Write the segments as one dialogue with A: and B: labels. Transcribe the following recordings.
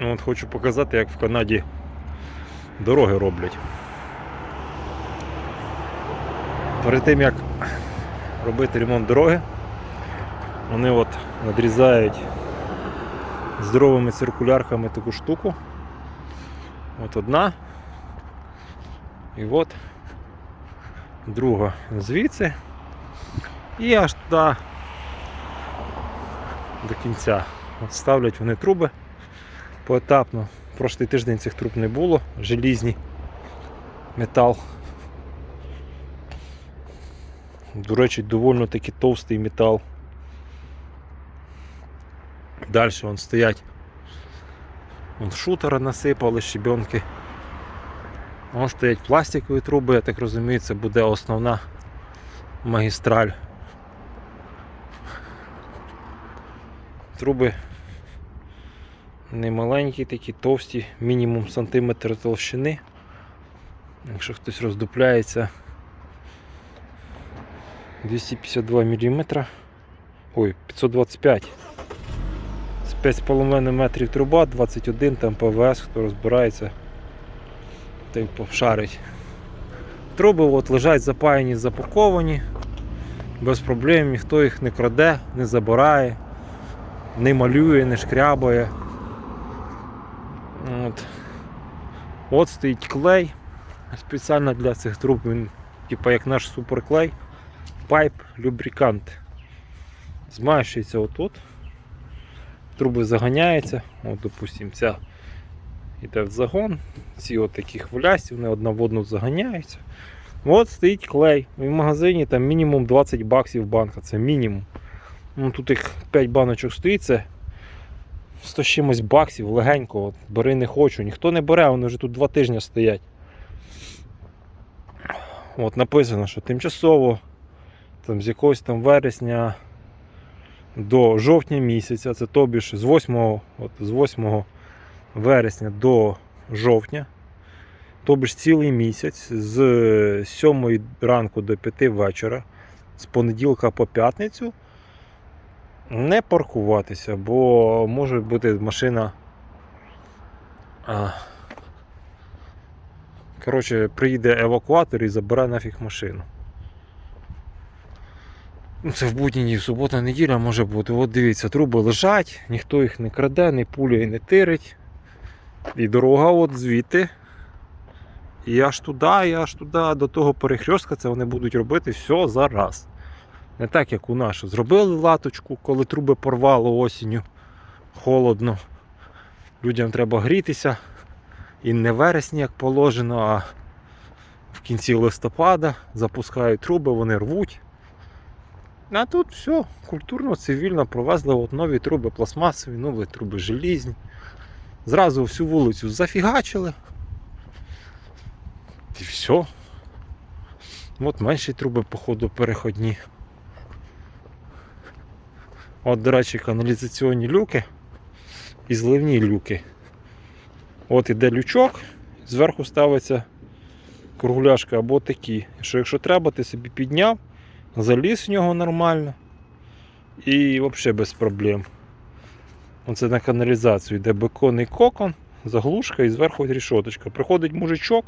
A: Ну, От хочу показати, як в Канаді дороги роблять. Перед тим як робити ремонт дороги, вони от надрізають здоровими циркулярками таку штуку. От одна. І от друга звідси. І аж туди до кінця. От ставлять вони труби поетапно. Прошлий тиждень цих труб не було, желізні, метал. До речі, доволі таки товстий метал. Далі вон стоять. Вон шутера насипали, щебенки. Вон стоять пластикові труби, я так розумію, це буде основна магістраль. Труби не маленькі, такі товсті, мінімум сантиметр толщини. Якщо хтось роздупляється 252 мм. Ой, 525. З 5,5 метрів труба, 21 там ПВС, хто розбирається, той повшарить. Труби от лежать запаяні, запаковані, без проблем, ніхто їх не краде, не забирає, не малює, не шкрябає. От. От стоїть клей. Спеціально для цих труб він, типу як наш суперклей, пайп, любрикант. Змащується отут. Труби заганяються. От, допустим, ця йде в загон. Ці от такі хвилясті, вони одна в одну заганяються. От стоїть клей. В магазині там мінімум 20 баксів банка. Це мінімум. Ну, тут їх 5 баночок стоїть, це 100 з чимось баксів легенько, от, бери не хочу. Ніхто не бере, вони вже тут два тижні стоять. От написано, що тимчасово там, з якогось там вересня до жовтня місяця, це тобі ж з 8, от, з 8 вересня до жовтня, тобі ж цілий місяць з 7 ранку до 5 вечора, з понеділка по п'ятницю не паркуватися, бо може бути машина. Коротше, приїде евакуатор і забере нафіг машину. Ну, Це в будні дні, в субота, неділя може бути. От дивіться, труби лежать, ніхто їх не краде, не пуляє, не тирить. І дорога от звідти. І аж туди, і аж туди, до того перехрестка це вони будуть робити все зараз. Не так, як у нас. Зробили латочку, коли труби порвало осінню. Холодно. Людям треба грітися. І не вересні, як положено, а в кінці листопада запускають труби, вони рвуть. А тут все, культурно, цивільно провезли от нові труби пластмасові, нові труби желізні. Зразу всю вулицю зафігачили. І все. От менші труби, походу, переходні. От, до речі, каналізаційні люки і зливні люки. От іде лючок, зверху ставиться кругляшка або такі. Що якщо треба, ти собі підняв, заліз в нього нормально і взагалі без проблем. Оце на каналізацію йде беконний кокон, заглушка і зверху рішоточка. Приходить мужичок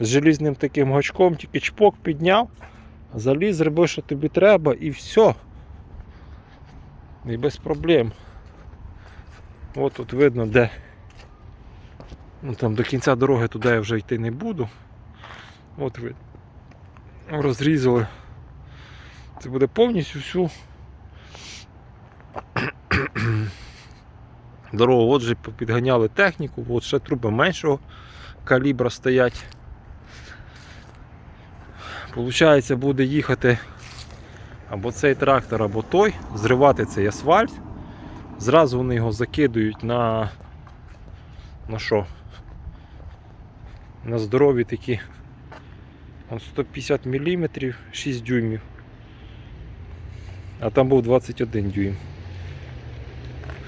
A: з желізним таким гачком, тільки чпок підняв, заліз, зробив, що тобі треба, і все. І без проблем. От тут видно, де. Ну, там до кінця дороги туди я вже йти не буду. От ви розрізали. Це буде повністю всю дорогу. От же підганяли техніку, от ще труби меншого калібра стоять. Получається, буде їхати або цей трактор, або той, зривати цей асфальт. Зразу вони його закидують на на що? На здорові такі 150 мм 6 дюймів. А там був 21 дюйм.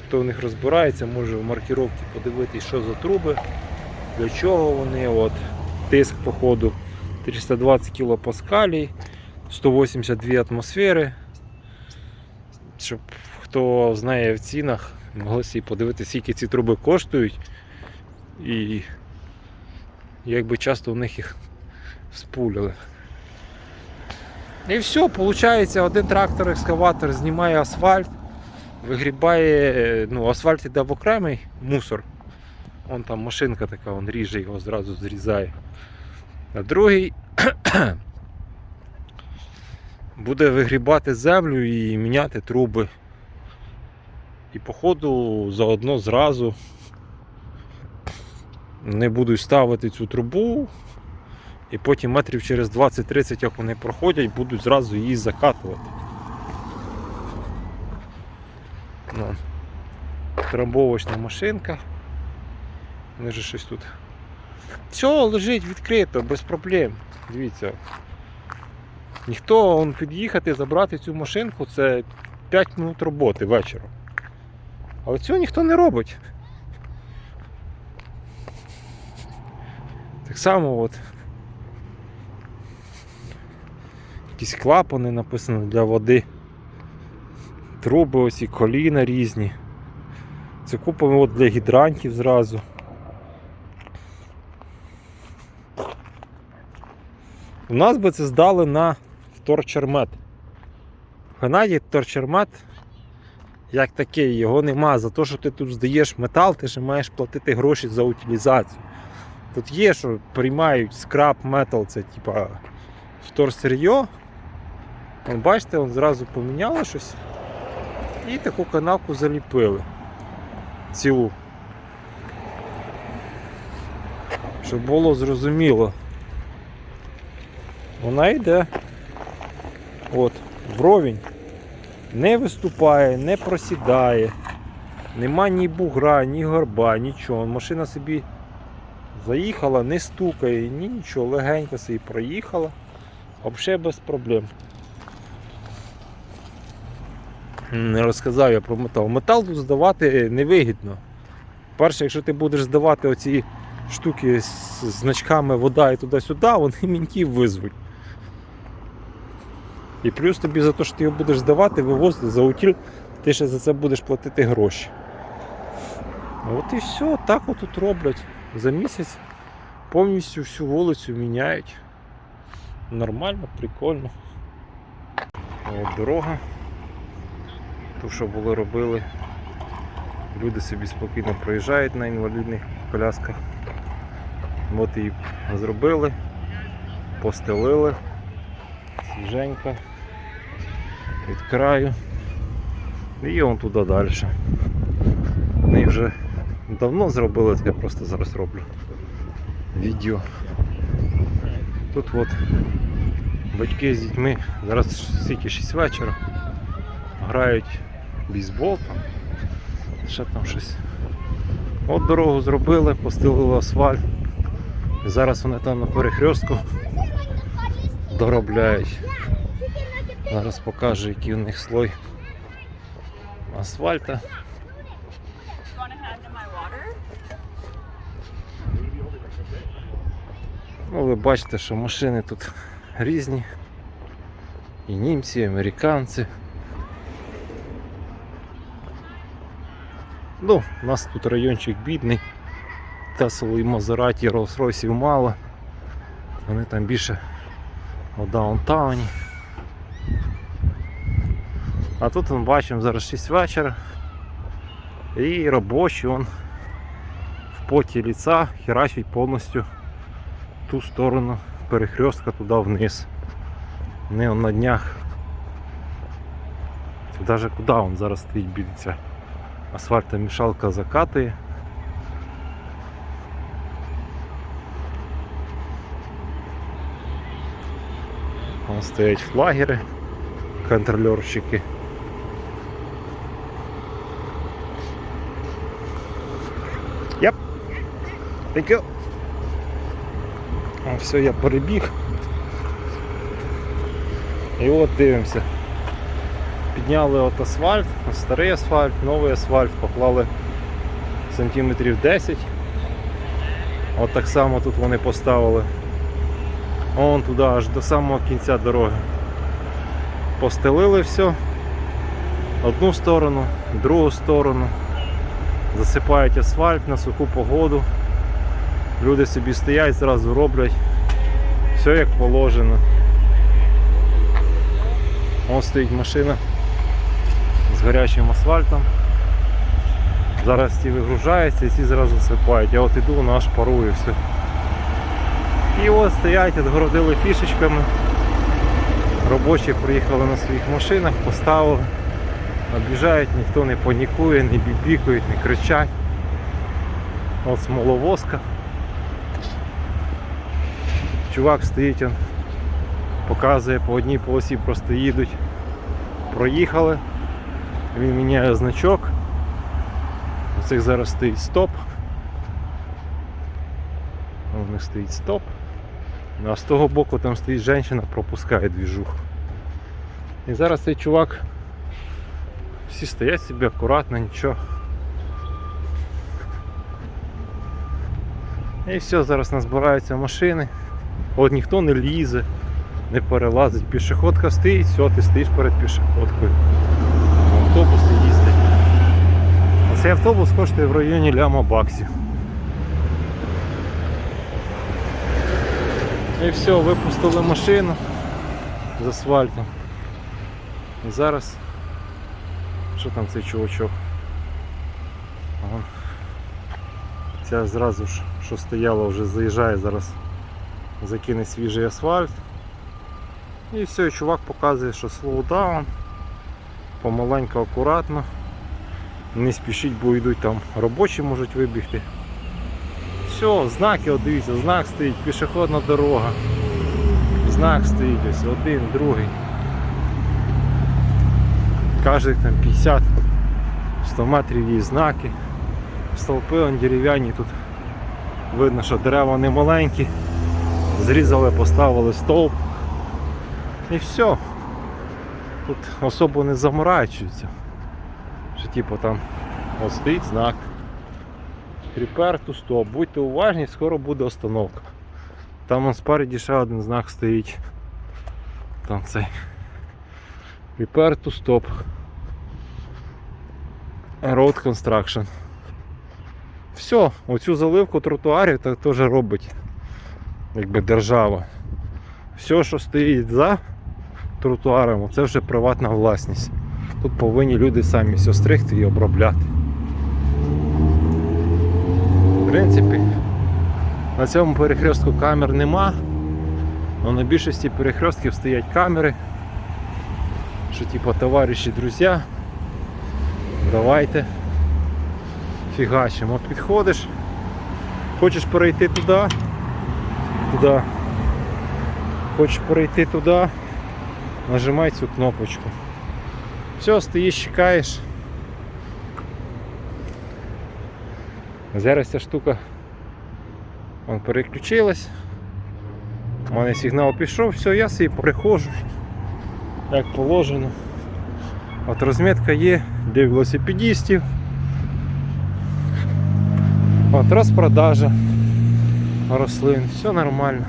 A: Хто в них розбирається, може в маркіровці подивитись, що за труби, для чого вони. От, Тиск походу 320 кПа, 182 атмосфери. Щоб хто знає в цінах, Могли собі подивитися, скільки ці труби коштують. І якби часто в них їх спуляли. І все, виходить, один трактор-екскаватор знімає асфальт, вигрібає, ну, асфальт іде в окремий мусор. Вон там машинка така, он ріже його зразу зрізає. А другий буде вигрібати землю і міняти труби. І походу заодно зразу не будуть ставити цю трубу, і потім метрів через 20-30, як вони проходять, будуть зразу її закатувати. Ну, трамбовочна машинка. Вони же щось тут. Все лежить відкрито, без проблем. Дивіться. Ніхто он, під'їхати, забрати цю машинку це 5 минут роботи вечором. Але цього ніхто не робить. Так само от. Якісь клапани написано для води. Труби ось і коліна різні. Це купимо от для гідрантів зразу. У нас би це здали на вторчермет. В Канаді вторчермет як такий, його нема. За те, що ти тут здаєш метал, ти ще маєш платити гроші за утилізацію. Тут є, що приймають скраб метал, це типа вторсир'йо. Бачите, вон зразу поміняли щось і таку канавку заліпили. Цілу. Щоб було зрозуміло. Вона йде от, вровень, не виступає, не просідає, нема ні бугра, ні горба, нічого. Машина собі заїхала, не стукає, ні нічого, легенько собі проїхала, взагалі без проблем. Не розказав я про метал. Метал тут здавати невигідно. Перше, якщо ти будеш здавати оці штуки з значками вода і туди-сюди, вони мінтів визвуть. І плюс тобі за те, що ти його будеш здавати, вивозити за утіль, ти ще за це будеш платити гроші. От і все, так от тут роблять. За місяць повністю всю вулицю міняють. Нормально, прикольно. От дорога. Ту, що було робили. Люди собі спокійно проїжджають на інвалідних колясках. От і зробили, постелили свіженько від краю і вон туди далі. Ми вже давно зробили, я просто зараз роблю відео. Тут от батьки з дітьми, зараз стільки 6 вечора, грають бейсбол там, ще там щось. От дорогу зробили, постелили асфальт. Зараз вони там на перехрестку доробляють. Зараз покажу, який у них слой асфальта. Ну, ви бачите, що машини тут різні. І німці, і американці. Ну, у нас тут райончик бідний. Тесло і Мазераті, Rolls-Royce мало. Вони там більше у даунтауні. А тут ми бачимо зараз 6 вечора. І робочий он в поті ліца херачить повністю ту сторону перехрестка туди вниз. Не он на днях. Даже куди он зараз стоїть бідеться. Асфальтомішалка закатує. Вон стоять флагери, контролерщики. You. А, все, я перебіг. І от дивимося. Підняли от асфальт, старий асфальт, новий асфальт, поклали сантиметрів 10. От так само тут вони поставили. Вон туди аж до самого кінця дороги. Постелили все. Одну сторону, другу сторону. засипають асфальт на суху погоду. Люди собі стоять, зразу роблять. Все як положено. Ось стоїть машина з гарячим асфальтом. Зараз ті вигружаються і ці зразу сипають. Я от іду, вона аж парує все. І от стоять, відгородили фішечками. Робочі приїхали на своїх машинах, поставили, обіжають, ніхто не панікує, не бібікують, не кричать. От смоловозка. Чувак стоїть, он, показує по одній полосі, просто їдуть. Проїхали. Він міняє значок. У зараз стоїть стоп. У них стоїть стоп. Ну, А з того боку там стоїть жінка, пропускає двіжуху. І зараз цей чувак всі стоять собі акуратно, нічого. І все, зараз назбираються машини. От ніхто не лізе, не перелазить. Пішоходка стоїть, все, ти стоїш перед пішоходкою. Автобуси їздять. Цей автобус коштує в районі ляма баксів. І все, випустили машину з асфальтом. І зараз що там цей чувачок? Ага. Ця зразу ж, що стояла, вже заїжджає, зараз закине свіжий асфальт. І все, чувак показує, що слоудаун, помаленько, акуратно. Не спішіть, бо йдуть там робочі можуть вибігти. Все, знаки, от дивіться, знак стоїть, пішохідна дорога. Знак стоїть ось один, другий. Кожних там 50 100 метрів є знаки. Стовпи он дерев'яні тут. Видно, що дерева не маленькі. Зрізали, поставили стовп. І все. Тут особо не заморачуються. Що типу там стоїть знак. To stop. Будьте уважні, скоро буде остановка. Там он спереді ще один знак стоїть. Там цей. Prepare to. Road construction. Все, оцю заливку тротуарів так теж робить якби держава. Все, що стоїть за тротуаром, це вже приватна власність. Тут повинні люди самі все стригти і обробляти. В принципі, на цьому перехрестку камер нема, але на більшості перехрестків стоять камери. Що типу товариші, друзі, давайте фігачимо. От підходиш, хочеш перейти туди, туди. Хочеш перейти туди, нажимай цю кнопочку. Все, стоїш, чекаєш. Зараз ця штука вон, переключилась. У мене сигнал пішов, все, я собі переходжу, як положено. От розмітка є для велосипедистів. От розпродажа рослин, все нормально.